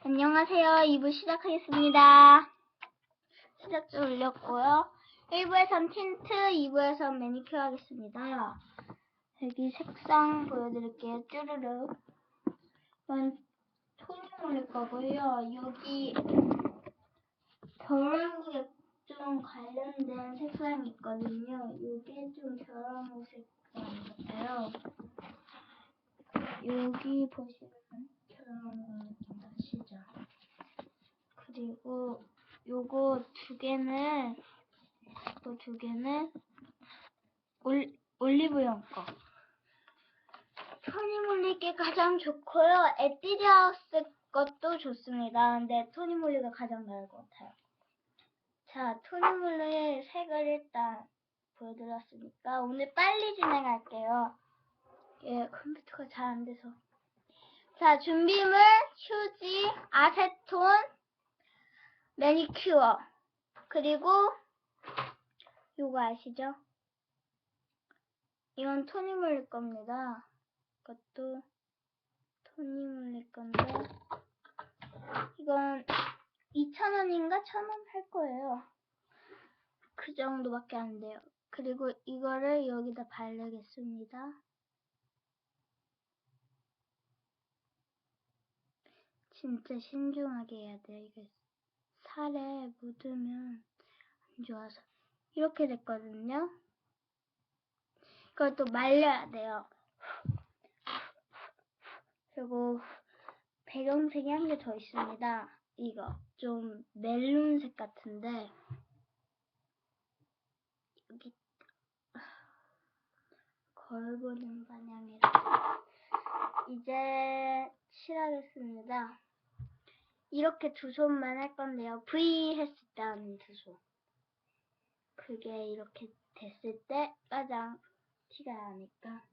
안녕하세요. 2부 시작하겠습니다. 시작도 올렸고요. 1부에선 틴트, 2부에선 매니큐어 하겠습니다. 여기 색상 보여드릴게요. 쭈르르. 이건 톤이 올릴 거고요. 여기 겨울왕국에 좀 관련된 색상이 있거든요. 이게 좀 겨울왕국 색상 같아요. 여기 보시면 나시죠? 그리고 요거 두 개는 또두 개는 올, 올리브영 거. 토니 몰리께 가장 좋고요. 에뛰드하우스 것도 좋습니다. 근데 토니 몰리가 가장 나을 것 같아요. 자, 토니 몰리의 색을 일단 보여드렸으니까 오늘 빨리 진행할게요. 예, 컴퓨터가 잘 안 돼서. 자, 준비물, 휴지, 아세톤, 매니큐어, 그리고 요거 아시죠? 이건 토니몰리 겁니다. 이것도 토니몰리 건데 이건 2,000원인가 1,000원 할 거예요. 그 정도밖에 안 돼요. 그리고 이거를 여기다 바르겠습니다. 진짜 신중하게 해야 돼요. 이게 살에 묻으면 안 좋아서. 이렇게 됐거든요. 이걸 또 말려야 돼요. 그리고 배경색이 한 개 더 있습니다. 이거 좀 멜론색 같은데 여기 거울 보는 방향이라 이제 칠하겠습니다. 이렇게 두 손만 할 건데요. V 했을 때 하는 두 손. 그게 이렇게 됐을 때 가장 티가 나니까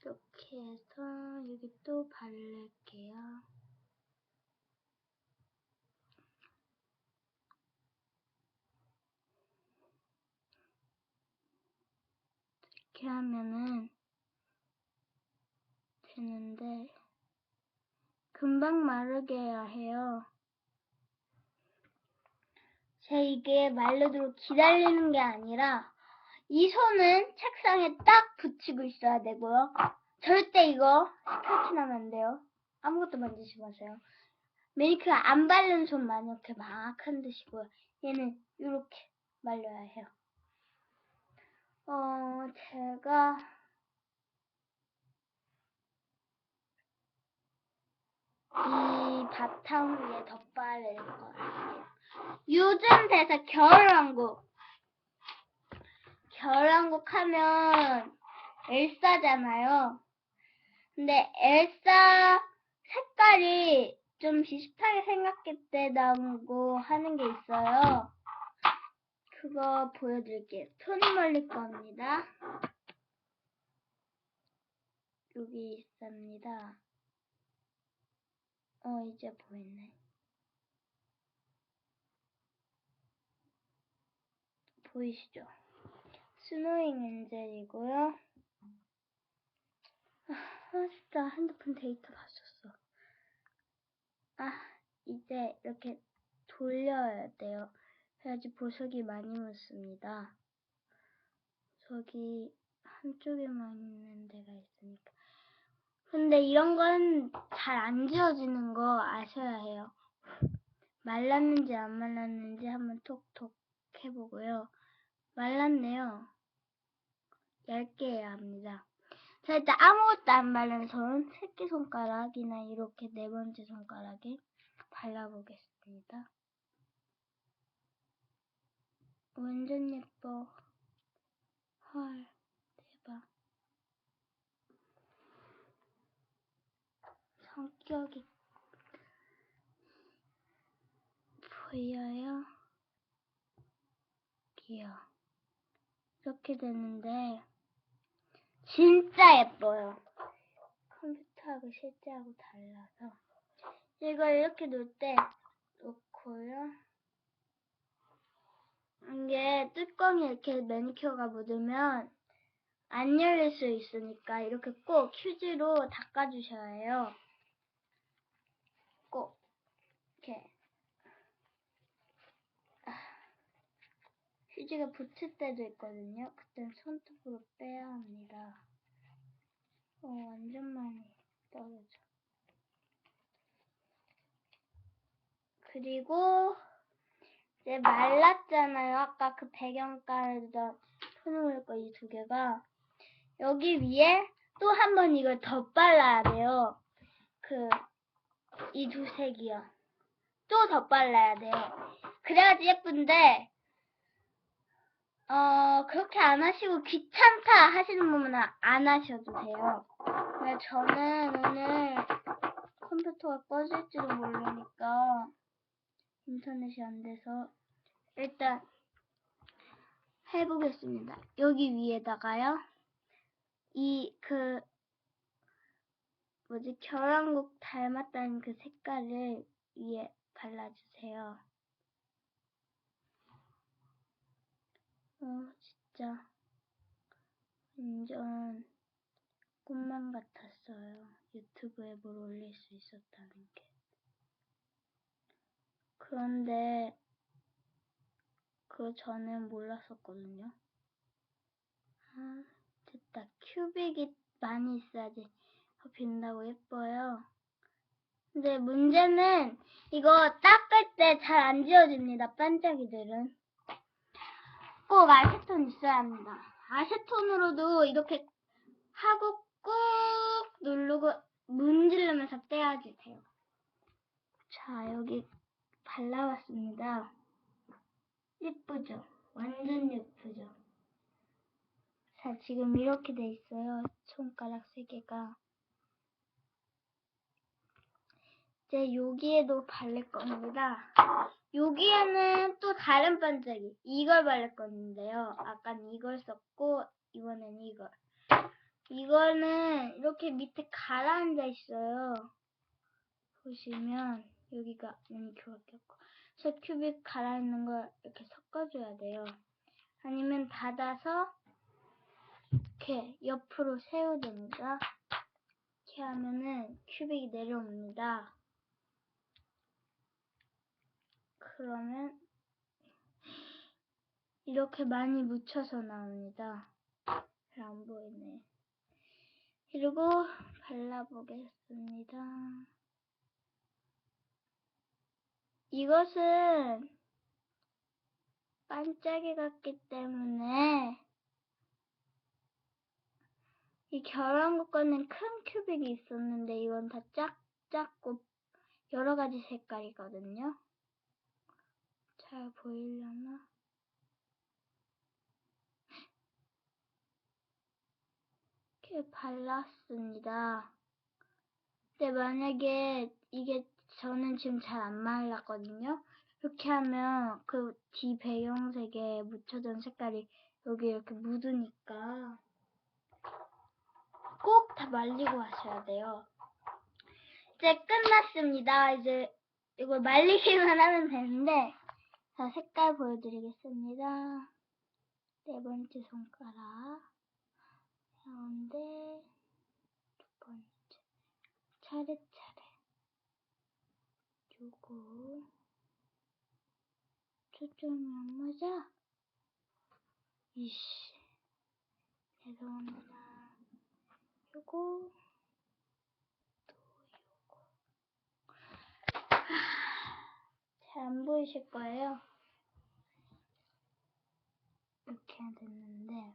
이렇게 해서 여기 또 바를게요. 이렇게 하면은 되는데 금방 마르게 해야 해요. 제 이게 마르도록 기다리는 게 아니라 이 손은 책상에 딱 붙이고 있어야 되고요. 절대 이거 스크래치나면 안 돼요. 아무것도 만지지 마세요. 매니큐어 안 바른 손만 이렇게 막 흔드시고요. 얘는 이렇게 말려야 해요. 어, 제가 이 바탕 위에 덧바를 거예요. 요즘 대사 겨울왕국. 겨울왕국 하면 엘사잖아요. 근데 엘사 색깔이 좀 비슷하게 생각했다고 하는 게 있어요. 그거 보여드릴게요. 토니 멀리 겁니다. 여기 있습니다. 어, 이제 보이네. 보이시죠? 스노잉 엔젤이고요. 아, 아, 진짜 핸드폰 데이터 다 썼어. 아, 이제 이렇게 돌려야 돼요. 그래야지 보석이 많이 묻습니다. 보석이 한쪽에만 있는 데가 있으니까. 근데 이런 건 잘 안 지워지는 거 아셔야 해요. 말랐는지 안 말랐는지 한번 톡톡 해보고요. 말랐네요. 얇게 해야 합니다. 자, 일단 아무것도 안 바른 손, 새끼손가락이나 이렇게 네 번째 손가락에 발라보겠습니다. 완전 예뻐. 헐, 대박. 성격이 보여요? 귀여워. 이렇게 되는데 진짜 예뻐요. 컴퓨터하고 실제하고 달라서 이걸 이렇게 놓을 때 놓고요. 이게 뚜껑에 이렇게 매니큐어가 묻으면 안 열릴 수 있으니까 이렇게 꼭 휴지로 닦아주셔야 해요. 꼭. 이렇게 아, 휴지가 붙을 때도 있거든요. 그땐 손톱으로 빼야 합니다. 어, 완전 많이 떨어져. 그리고 이제 말랐잖아요. 아까 그 배경깔에다 손을 거 이 두 개가 여기 위에 또 한 번 이걸 더 발라야 돼요. 그 이 두 색이요. 또더 발라야 돼요. 그래야지 예쁜데 어 그렇게 안 하시고 귀찮다 하시는 분은 안 하셔도 돼요. 근데 저는 오늘 컴퓨터가 꺼질지도 모르니까 인터넷이 안 돼서 일단 해보겠습니다. 여기 위에다가요. 이 그 뭐지 겨랑국 닮았다는 그 색깔을 위에 발라주세요. 어 진짜 완전 꿈만 같았어요. 유튜브에 뭘 올릴 수 있었다는 게. 그런데 그 전엔 몰랐었거든요. 아, 됐다. 큐빅이 많이 있어야지 더 빛나고 예뻐요. 근데 문제는 이거 닦을 때 잘 안 지워집니다. 반짝이들은. 꼭 아세톤 있어야 합니다. 아세톤으로도 이렇게 하고 꾹 누르고 문지르면서 돼요. 자, 여기 발라왔습니다. 예쁘죠? 완전 예쁘죠? 자, 지금 이렇게 돼 있어요. 손가락 세 개가. 이제 여기에도 바를 겁니다. 여기에는 또 다른 반짝이. 이걸 바를 건데요. 아깐 이걸 썼고, 이번엔 이걸. 이거는 이렇게 밑에 가라앉아 있어요. 보시면 여기가 매니큐어 꼈고 저 큐빅 갈아있는 걸 이렇게 섞어줘야 돼요. 아니면 닫아서 이렇게 옆으로 세우든가 이렇게 하면은 큐빅이 내려옵니다. 그러면 이렇게 많이 묻혀서 나옵니다. 잘 안 보이네. 그리고 발라보겠습니다. 이것은 반짝이 같기 때문에 이 결혼국 거는 큰 큐빅이 있었는데 이건 다 작, 작고 여러 가지 색깔이거든요. 잘 보이려나? 이렇게 발랐습니다. 근데 만약에 이게 저는 지금 잘 안 말랐거든요. 이렇게 하면 그 뒤 배경색에 묻혀둔 색깔이 여기 이렇게 묻으니까 꼭 다 말리고 하셔야 돼요. 이제 끝났습니다. 이제 이걸 말리기만 하면 되는데 자 색깔 보여드리겠습니다. 네 번째 손가락 가운데 두 번째 차례차례 요거 초점이 안 맞아? 이씨 죄송합니다. 요거 또 요거 잘안 보이실 거예요. 이렇게 됐는데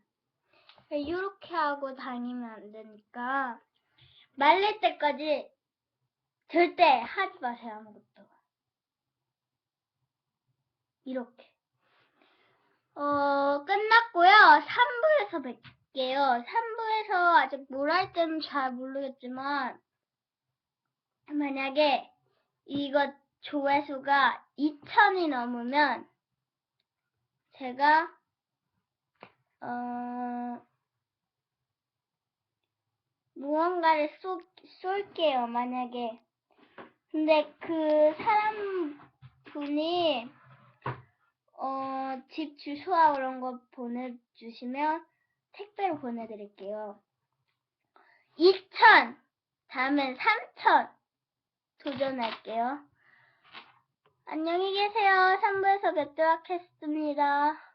이렇게 하고 다니면 안 되니까 말릴 때까지 절대 하지 마세요 아무것도. 이렇게. 어 끝났고요. 3부에서 뵐게요. 3부에서 아직 뭘할 때는 잘 모르겠지만 만약에 이거 조회수가 2천이 넘으면 제가 어 무언가를 쏘, 쏠게요, 만약에. 근데 그 사람 분이, 어, 집 주소와 그런 거 보내주시면 택배로 보내드릴게요. 2천! 다음엔 3천! 도전할게요. 안녕히 계세요. 3부에서 뵙도록 하겠습니다.